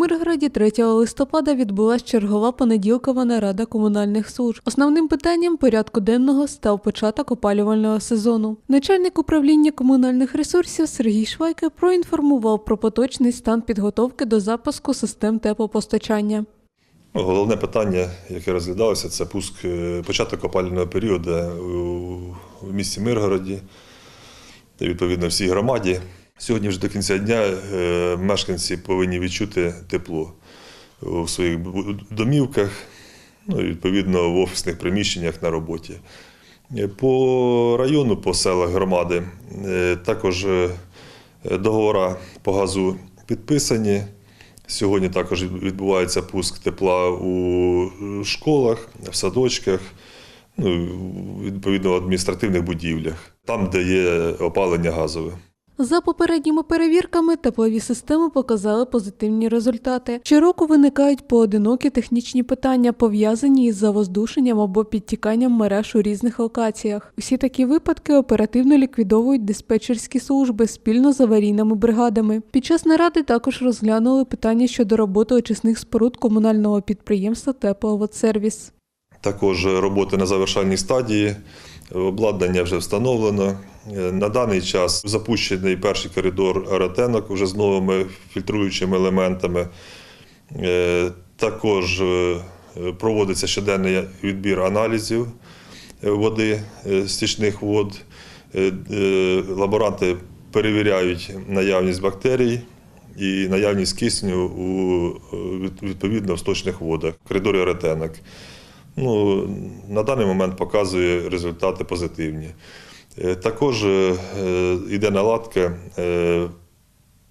Миргороді 3 листопада відбулась чергова понеділкова нарада комунальних служб. Основним питанням порядку денного став початок опалювального сезону. Начальник управління комунальних ресурсів Сергій Швайка проінформував про поточний стан підготовки до запуску систем теплопостачання. Головне питання, яке розглядалося, це пуск е, початок опалювального періоду у місті Миргороді, та відповідно всій громаді. Сьогодні вже до кінця дня е, мешканці повинні відчути тепло у своїх домівках, ну відповідно в офісних приміщеннях на роботі. Е, По району, по селах громади е, також договори по газу підписані. Сьогодні також відбувається пуск тепла у школах, в садочках, ну, відповідно в адміністративних будівлях, там, де є опалення газове. За попередніми перевірками теплові системи показали позитивні результати. Щороку виникають поодинокі технічні питання, пов'язані із завоздушенням або підтіканням мереж у різних локаціях. Усі такі випадки оперативно ліквідовують диспетчерські служби спільно з аварійними бригадами. Під час наради також розглянули питання щодо роботи очисних споруд комунального підприємства Тепловодсервіс. Також роботи на завершальній стадії, обладнання вже встановлено. Е, На даний час запущений перший коридор аеротенок вже з новими фільтруючими елементами. Е, Також е, проводиться щоденний відбір аналізів води, стічних вод. Лаборанти перевіряють наявність бактерій і наявність кисню у відповідно в сточних водах, в коридорі аеротенок. Ну, на даний момент показує результати позитивні. Е, Також е, йде наладка е,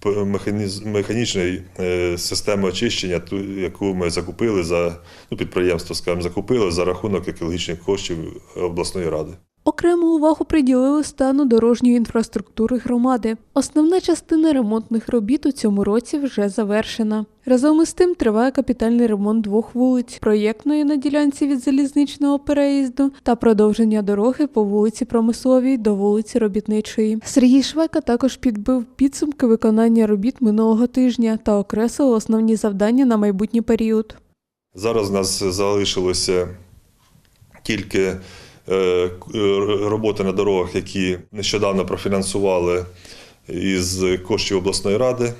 п- механіз- механічної е, системи очищення, яку ми закупили за ну, підприємство, скажімо, закупили за рахунок екологічних коштів обласної ради. Окрему увагу приділили стану дорожньої інфраструктури громади. Основна частина ремонтних робіт у цьому році вже завершена. Разом із тим триває капітальний ремонт двох вулиць: проєктної на ділянці від залізничного переїзду та продовження дороги по вулиці Промисловій до вулиці Робітничої. Сергій Швека також підбив підсумки виконання робіт минулого тижня та окреслив основні завдання на майбутній період. Зараз у нас залишилося тільки роботи на дорогах, які нещодавно профінансували із коштів обласної ради.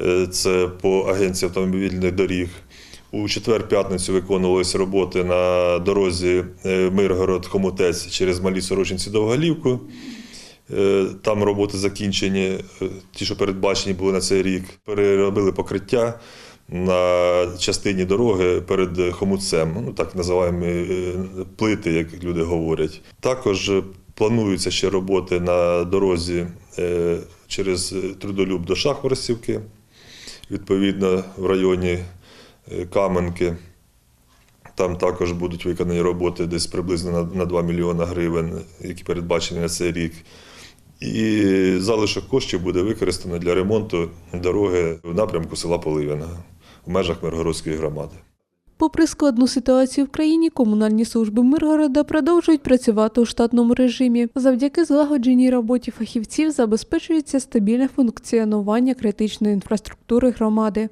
Е, Це по агенції автомобільних доріг. У четвер-п'ятницю виконувалися роботи на дорозі е, Миргород-Хомутець через Малі Сорочинці Довгалівку. Е, Там роботи закінчені, е, ті, що передбачені були на цей рік. Переробили покриття на частині дороги перед хомутцем, ну так називаємо е, плити, як люди говорять. Також плануються ще роботи на дорозі е, через трудолюб до Шахворостівки, відповідно в районі е, Каменки. Там також будуть виконані роботи десь приблизно на- на 2 мільйони гривень, які передбачені на цей рік. І залишок коштів буде використано для ремонту дороги в напрямку села Поливяного в межах Миргородської громади. Попри складну ситуацію в країні, комунальні служби Миргорода продовжують працювати у штатному режимі. Завдяки злагодженій роботі фахівців забезпечується стабільне функціонування критичної інфраструктури громади.